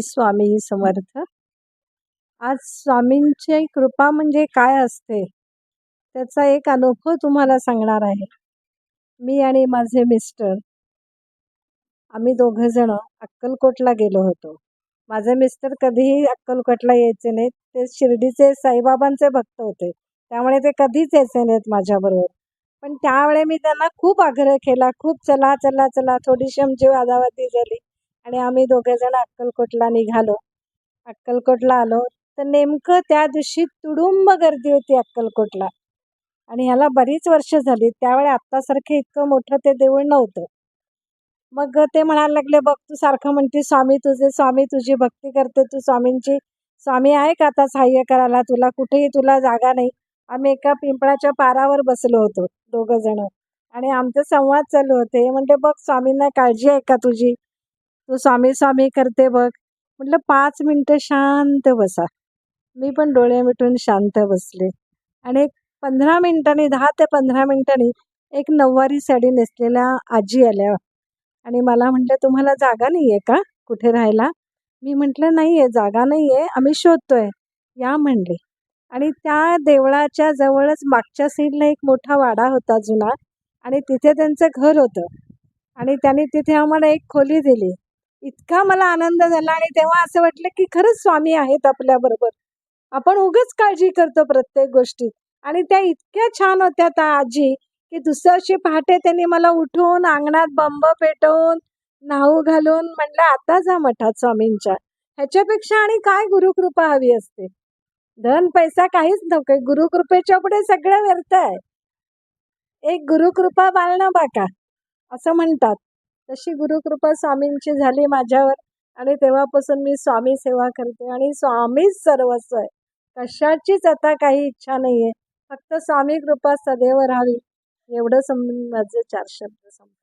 श्री स्वामी समर्थ. आज स्वामींची कृपा म्हणजे काय असते? त्याचा एक अनुभव तुम्हाला सांगणार आहे. मी आणि माझे मिस्टर आम्ही दोघं जण अक्कलकोटला गेलो होतो. माझे मिस्टर कधीही अक्कलकोटला यायचे नाहीत. ते शिर्डीचे साईबाबांचे भक्त होते. त्यामुळे ते कधीच यायचे नाहीत माझ्याबरोबर. पण त्यावेळे मी त्यांना खूप आग्रह केला. खूप चला चला चला थोडीशी आमची वादावादी झाली. आणि आम्ही दोघेजण अक्कलकोटला निघालो. अक्कलकोटला आलो तर नेमकं त्या दिवशी तुडुंब गर्दी होती अक्कलकोटला. आणि ह्याला बरीच वर्ष झाली. त्यावेळी आत्तासारखं इतकं मोठं ते देऊळ नव्हतं. मग ते म्हणायला लागले बघ तू सारखं म्हणते स्वामी तुझे स्वामी तुझी भक्ती करते तू स्वामींची स्वामी आहे का आता सहाय्य करायला? तुला कुठेही तुला जागा नाही. आम्ही एका पिंपळाच्या पारावर बसलो होतो दोघं जण. आणि आमचे संवाद चालू होते. म्हणते बघ स्वामींना काळजी आहे का तुझी? तू स्वामी स्वामी करते बघ. म्हटलं पाच मिनटं शांत बसा. मी पण डोळे मिटून शांत बसले. आणि एक पंधरा मिनिटांनी दहा ते पंधरा मिनिटांनी एक नऊवारी साडी नेसलेल्या आजी आल्या. आणि मला म्हटलं तुम्हाला जागा नाही आहे का कुठे राहायला? मी म्हटलं नाही आहे जागा नाही आहे आम्ही शोधतोय. या म्हणले. आणि त्या देवळाच्या जवळच मागच्या साईडला एक मोठा वाडा होता जुना. आणि तिथे त्यांचं घर होतं. आणि त्यांनी तिथे आम्हाला एक खोली दिली. इतका मला आनंद झाला आणि तेव्हा असं वाटलं की खरंच स्वामी आहेत आपल्याबरोबर आपण उगच काळजी करतो प्रत्येक गोष्टीत. आणि त्या इतक्या छान होत्या त्या आजी की दुसऱ्या दिवशी पहाटे त्यांनी मला उठवून अंगणात बंब पेटवून नाहू घालून म्हणलं आता जा मठात स्वामींच्या. ह्याच्यापेक्षा आणि काय गुरुकृपा हवी असते? धन पैसा काहीच नको. गुरुकृपेच्या पुढे सगळं व्यर्थ आहे. एक गुरुकृपा बाळणं बाका असं म्हणतात. तशी गुरुकृपा स्वामींची झाली माझ्यावर आणि तेव्हापासून मी स्वामी सेवा करते आणि स्वामीच सर्वस्व आहे. कशाचीच आता काही इच्छा नाही आहे फक्त स्वामी कृपा सदैव राहावी. एवढं समजून माझं चार शब्द संपले.